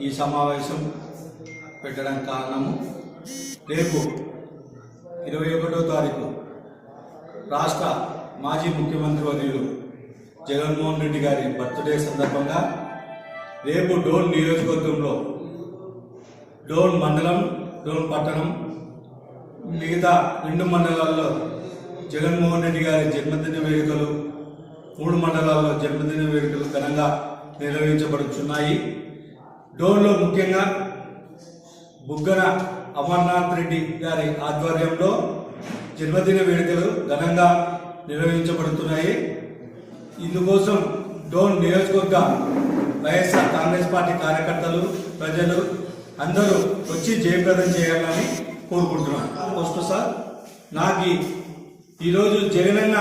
ఈ సమావేశం పెట్టడం కారణము రేపు ఇరవై ఒకటో తారీఖు రాష్ట్ర మాజీ ముఖ్యమంత్రి వర్యులు జగన్మోహన్ రెడ్డి గారి బర్త్డే సందర్భంగా రేపు డోన్ నియోజకవర్గంలో డోన్ మండలం డోన్ పట్టణం మిగతా రెండు మండలాల్లో జగన్మోహన్ రెడ్డి గారి జన్మదిన వేడుకలు మూడు మండలాల్లో జన్మదిన వేడుకలు ఘనంగా నిర్వహించబడుతున్నాయి డోన్లో ముఖ్యంగా బుగ్గన అమర్నాథ్ రెడ్డి గారి ఆధ్వర్యంలో జన్మదిన వేడుకలు ఘనంగా నిర్వహించబడుతున్నాయి. ఇందుకోసం డోన్ నియోజకవర్గ వైఎస్ఆర్ కాంగ్రెస్ పార్టీ కార్యకర్తలు ప్రజలు అందరూ వచ్చి జయప్రదం చేయాలని కోరుకుంటున్నాను ఫస్ట్ సార్. నాకు ఈరోజు జగనన్న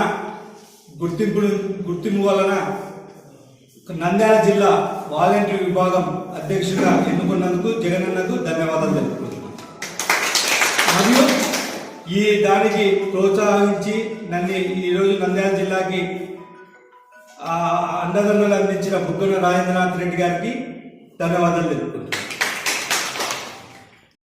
గుర్తింపు గుర్తింపు వలన నంద్యాల జిల్లా వాలంటీర్ విభాగం అధ్యక్షుడిగా ఎన్నుకున్నందుకు జగనన్నకు ధన్యవాదాలు తెలుపుకుంటున్నాను. మరియు ఈ దానికి ప్రోత్సహించి నన్ను ఈరోజు నంద్యాల జిల్లాకి అండదండలు అందించిన బుగ్గన రాజేంద్రనాథ్ రెడ్డి గారికి ధన్యవాదాలు తెలుపుకుంటున్నాను.